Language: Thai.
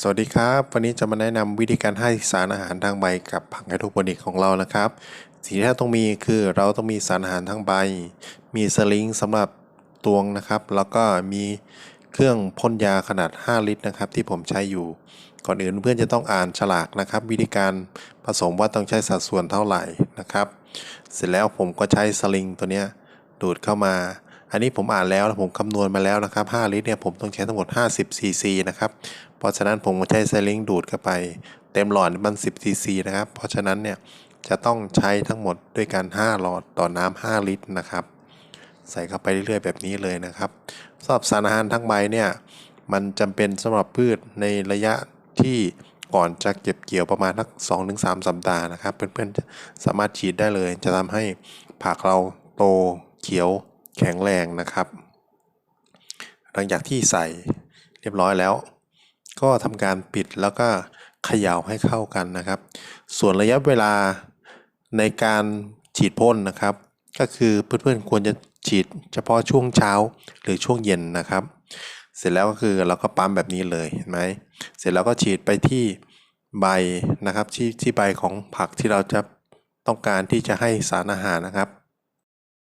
สวัสดีครับ วันนี้จะมาแนะนำวิธีการให้สารอาหารทางใบกับผักไฮโดรโปนิกของเรานะครับ สิ่งที่เราต้องมีคือเราต้องมีสารอาหารทางใบ มีสลิงสำหรับตวงนะครับ แล้วก็มีเครื่องพ่นยาขนาด 5 ลิตรนะครับ ที่ผมใช้อยู่ ก่อนอื่นเพื่อนจะต้องอ่านฉลากนะครับ วิธีการผสมว่าต้องใช้สัดส่วนเท่าไหร่นะครับ เสร็จแล้วผมก็ใช้สลิงตัวนี้ดูดเข้ามา อันนี้ผมอ่านแล้วแล้วผมคำนวณมาแล้วนะครับ 5 ลิตรเนี่ยผมต้องใช้ทั้งหมด 50 ซีซีนะครับ เพราะฉะนั้นผมใช้สลิงดูดเข้าไป เต็มหลอดมัน 10 ซีซีนะครับ เพราะฉะนั้นเนี่ยจะต้องใช้ทั้งหมดด้วยกัน 5 หลอดต่อน้ำ 5 ลิตรนะครับ ใส่เข้าไปเรื่อยๆแบบนี้เลยนะครับสำหรับสารอาหารทั้งใบเนี่ยมันจำเป็นสำหรับพืชในระยะที่ก่อนจะเก็บเกี่ยวประมาณสัก2-3 สัปดาห์นะครับ เพื่อนๆสามารถฉีดได้เลย จะทำให้ผักเราโตเขียว แข็งแรงนะครับ หลังจากที่ใส่เรียบร้อยแล้ว ก็ทำการปิดแล้วก็เขย่าให้เข้ากันนะครับ ส่วนระยะเวลาในการฉีดพ่นนะครับ ก็คือเพื่อนๆควรจะฉีดเฉพาะช่วงเช้าหรือช่วงเย็นนะครับ เสร็จแล้วก็คือเราก็ปั๊มแบบนี้เลยเห็นไหมเสร็จแล้วก็ฉีดไปที่ใบนะครับที่ที่ใบของผักที่เราจะต้องการที่จะให้สารอาหารนะครับ